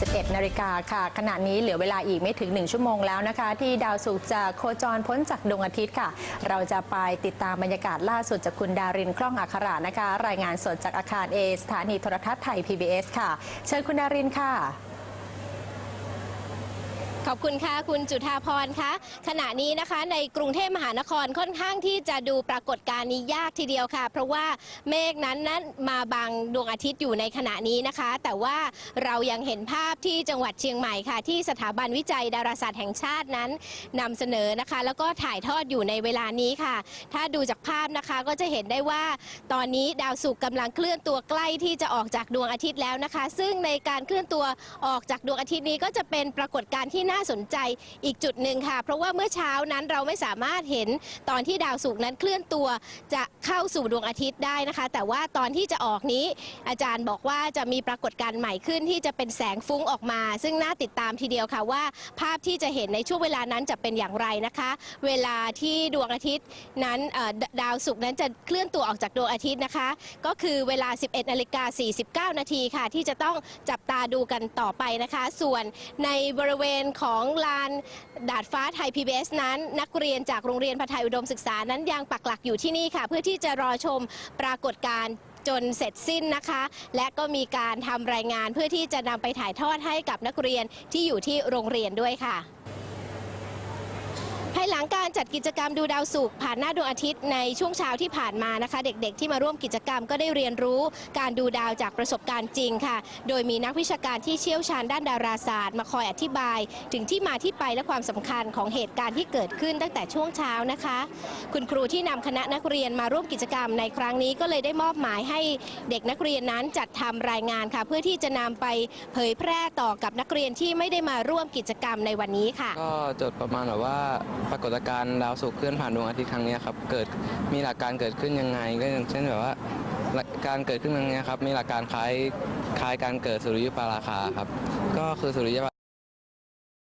11นาฬิกาค่ะ ขณะนี้เหลือเวลาอีกไม่ถึง 1 ชั่วโมงแล้วนะคะ ที่ดาวศุกร์จะโคจรพ้นจากดวงอาทิตย์ค่ะ เราจะไปติดตามบรรยากาศล่าสุดจากคุณดารินคล่องอัครานะคะ รายงานสดจากอาคารเอสถานีโทรทัศน์ไทย PBS ค่ะ เชิญคุณดารินค่ะ ขอบคุณค่ะ คุณจุธาพรคะขณะนี้นะคะในกรุงเทพมหานครค่อนข้างที่จะดูปรากฏการณ์นี้ยากทีเดียวค่ะ เพราะว่าเมฆนั้นนั้นมาบังดวงอาทิตย์อยู่ในขณะนี้นะคะ แต่ว่าเรายังเห็นภาพที่จังหวัดเชียงใหม่ค่ะ ที่สถาบันวิจัยดาราศาสตร์แห่งชาตินั้นนำเสนอนะคะ แล้วก็ถ่ายทอดอยู่ในเวลานี้ค่ะ ถ้าดูจากภาพนะคะก็จะเห็นได้ว่าตอนนี้ดาวศุกร์กำลังเคลื่อนตัวใกล้ที่จะออกจากดวงอาทิตย์แล้วนะคะ ซึ่งในการเคลื่อนตัวออกจากดวงอาทิตย์นี้ก็จะเป็นปรากฏการณ์ที่น่าสนใจอีกจุดหนึ่งค่ะ เพราะว่าเมื่อเช้านั้นเราไม่สามารถเห็นตอนที่ดาวศุกร์นั้นเคลื่อนตัวจะเข้าสู่ดวงอาทิตย์ได้นะคะ แต่ว่าตอนที่จะออกนี้ อาจารย์บอกว่าจะมีปรากฏการณ์ใหม่ขึ้นที่จะเป็นแสงฟุ้งออกมา ซึ่งน่าติดตามทีเดียวค่ะว่าภาพที่จะเห็นในช่วงเวลานั้นจะเป็นอย่างไรนะคะ เวลาที่ดวงอาทิตย์นั้นดดาวศุกร์นั้นจะเคลื่อนตัวออกจากดวงอาทิตย์นะคะ ก็คือเวลา 11นาฬิกา49 นาทีค่ะ ที่จะต้องจับตาดูกันต่อไปนะคะ ส่วนในบริเวณของลานดาดฟ้าไทย PBS นั้น นักเรียนจากโรงเรียนพัทายอุดมศึกษานั้นยังปักหลักอยู่ที่นี่ค่ะ เพื่อที่จะรอชมปรากฏการณ์จนเสร็จสิ้นนะคะ และก็มีการทำรายงานเพื่อที่จะนำไปถ่ายทอดให้กับนักเรียนที่อยู่ที่โรงเรียนด้วยค่ะ ภายหลังการจัดกิจกรรมดูดาวศุกผ่านหน้าดวงอาทิตย์ในช่วงเช้าที่ผ่านมานะคะ เด็กๆ ที่มาร่วมกิจกรรมก็ได้เรียนรู้การดูดาวจากประสบการณ์จริงค่ะ โดยมีนักวิชาการที่เชี่ยวชาญด้านดาราศาสตร์ มาคอยอธิบาย ถึงที่มาที่ไปและความสำคัญของเหตุการณ์ที่เกิดขึ้นตั้งแต่ช่วงเช้านะคะ คุณครูที่นำคณะนักเรียนมาร่วมกิจกรรมในครั้งนี้ก็เลยได้มอบหมายให้เด็กนักเรียนนั้นจัดทำรายงานค่ะ เพื่อที่จะนำไปเผยแพร่ต่อกับนักเรียนที่ไม่ได้มาร่วมกิจกรรมในวันนี้ค่ะ ก็จดประมาณแบบว่าปรากฏการณ์ดาวศุกร์เคลื่อนผ่านดวงอาทิตย์ครั้งนี้ครับเกิดมีหลักการเกิดขึ้นยังไง ก็อย่างเช่นแบบว่าการเกิดขึ้นครั้งเนี้ครับมีหลักการคล้ายคล้ายการเกิดสุริยุปราคาครับก็คือสุริยุป